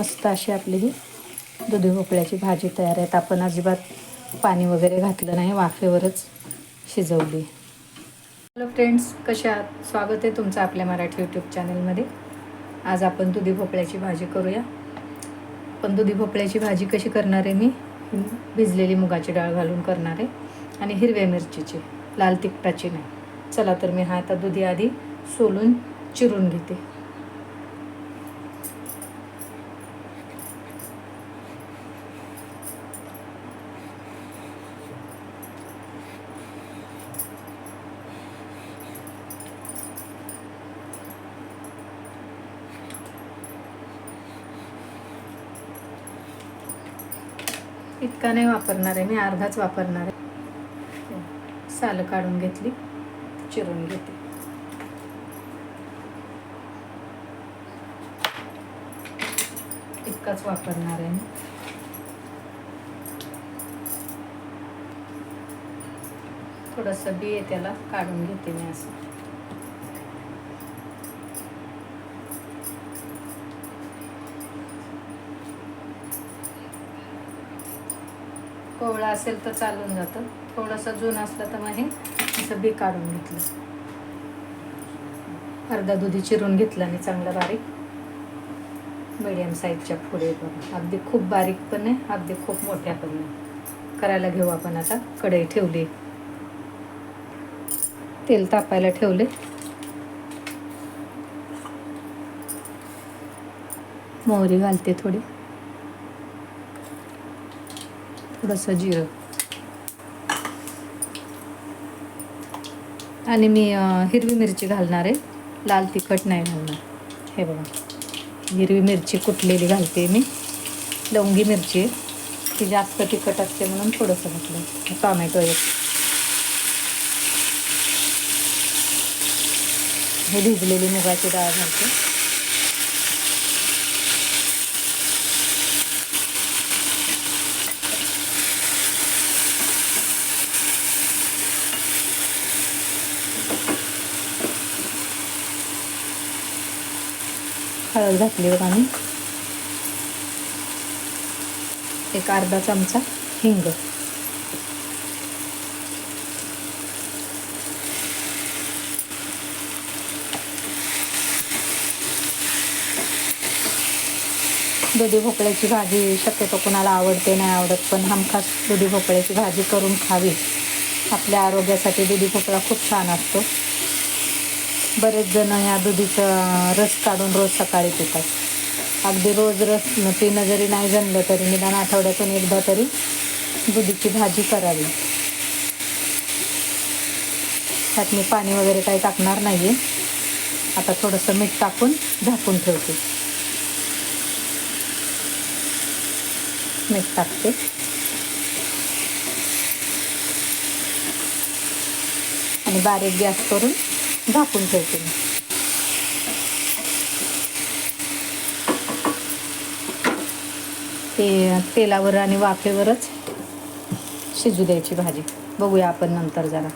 मस्त अशी आपली ही दुधी भोपळ्याची भाजी तयार आहे. आपण अजिबात पाणी वगैरे घातलं नाही वाफेवरच शिजवली. हॅलो फ्रेंड्स कशा आहात? स्वागत आहे तुमचं आपल्या मराठी यूट्यूब चॅनलमध्ये. आज आपण दुधी भोपळ्याची भाजी करूया. पण दुधी भोपळ्याची भाजी कशी करणार आहे मी? भिजलेली मुगाची डाळ घालून करणार आहे आणि हिरव्या मिरचीची लाल तिखटाची नाही. चला तर मी हा आता दुधी आधी सोलून चिरून घेते. इतका नाही वापरणार आहे मी अर्धाच वापरणार आहे. सालं काढून घेतली चिरून घेते इतकाच वापरणार आहे मी. थोडंसं बी आहे त्याला काढून घेते मी असं. कोवळा असेल तर चालून जातं. थोडंसं जून असलं तर मग हे असं बी काढून घेतलं. अर्धा दुधी चिरून घेतला आणि चांगलं बारीक. मिडियम साईजच्या पुढे बघा अगदी खूप बारीक पण आहे अगदी खूप मोठ्या पण आहे करायला घेऊ आपण आता. कढई ठेवली. तेल तापायला ठेवले. मोहरी घालते थोडी. थोडंसं जिरं. आणि मी हिरवी मिरची घालणार आहे. लाल तिखट नाही घालणार. हे बघा. हिरवी मिरची कुटलेली घालते मी. लवंगी मिरची. ती जास्त तिखट असते म्हणून थोडंसं घातलं टॉमॅटो एक. हे भिजलेली मुगाची डाळ घालते. हळद घातली बघा मी एक अर्धा चमचा हिंग. दुधी भोपळ्याची भाजी शक्यतो कोणाला आवडते नाही आवडत पण हमखास दुधी भोपळ्याची भाजी करून खावी. आपल्या आरोग्यासाठी दुधी भोपळा खूप छान असतो. बरेच जण ह्या दुधीचा रस काढून रोज सकाळी पितात. अगदी रोज रस पिणं जरी नाही जमलं तरी निदान आठवड्यातून एकदा तरी दुधीची भाजी करावी. त्यात मी पाणी वगैरे काही टाकणार नाही आहे आता थोडंसं मीठ टाकून झाकून ठेवते. मीठ टाकते. आणि बारीक गॅस करून झाकून ठेवते मी. ते तेलावर आणि वाफेवरच शिजू द्यायची भाजी. बघूया आपण नंतर जरा.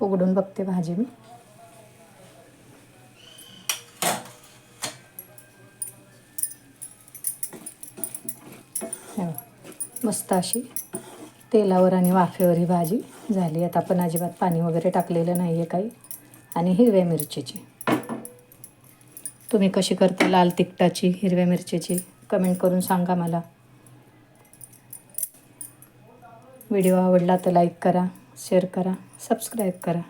उघडून बघते भाजी मी. हो, मस्त अशी. तेलावर आणि वाफेवर ही भाजी झाली. आता आपण अजिबात पाणी वगैरे टाकलेलं नाही आहे काही. आणि हिरव्या मिरचीची. तुम्ही कशी करता लाल तिखटाची हिरव्या मिरचीची? कमेंट करून सांगा मला. व्हिडिओ आवडला तर लाईक करा शेअर करा सबस्क्राईब करा.